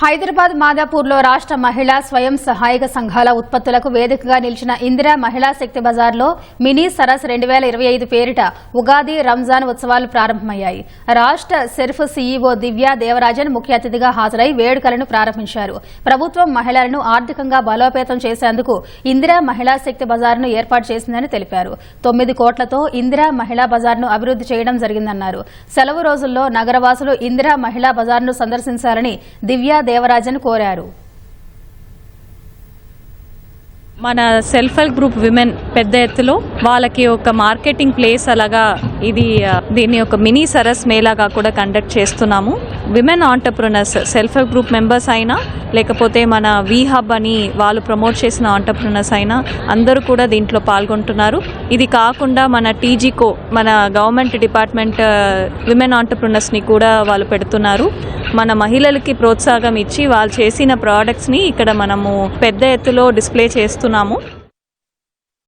హైదరాబాద్ మాదాపూర్లో రాష్ట్ర మహిళా స్వయం సహాయక సంఘాల ఉత్పత్తులకు వేదికగా నిలిచిన ఇందిరా మహిళా శక్తి బజార్లో మినీ సరస్ రెండు వేల ఇరవై ఐదు పేరిట ఉగాది రంజాన్ ఉత్సవాలు ప్రారంభమయ్యాయి. రాష్ట్ర సెర్ఫ్ సీఈఓ దివ్య దేవరాజన్ ముఖ్య అతిథిగా హాజరై వేడుకలను ప్రారంభించారు. ప్రభుత్వం మహిళలను ఆర్థికంగా బలోపేతం చేసేందుకు ఇందిరా మహిళా శక్తి బజార్ను ఏర్పాటు చేసిందని తెలిపారు. తొమ్మిది కోట్లతో ఇందిరా మహిళా బజార్ను అభివృద్ది చేయడం జరిగిందన్నారు. సెలవు రోజుల్లో నగరవాసులు ఇందిరా మహిళా బజార్ను సందర్శించాలని దివ్య దేవరాజన్ కోరారు. మన సెల్ఫ్ హెల్ప్ గ్రూప్ విమెన్ పెద్ద ఎత్తులో వాళ్ళకి ఒక మార్కెటింగ్ ప్లేస్ అలాగా ఇది దీన్ని ఒక మినీ సరస్ మేళాగా కూడా కండక్ట్ చేస్తున్నాము. Women entrepreneurs self help group members అయినా లేకపోతే మన వి హబ్ అని వాళ్ళు ప్రమోట్ చేసిన ఆంటర్ప్రినర్స్ అయినా అందరూ కూడా దీంట్లో పాల్గొంటున్నారు. ఇది కాకుండా మన టీజీకో మన గవర్నమెంట్ డిపార్ట్మెంట్ విమెన్ ఆంటర్ప్రినర్స్ని కూడా వాళ్ళు పెడుతున్నారు. మన మహిళలకి ప్రోత్సాహం ఇచ్చి వాళ్ళు చేసిన ప్రోడక్ట్స్ని ఇక్కడ మనము పెద్ద ఎత్తులో డిస్ప్లే చేస్తున్నాము.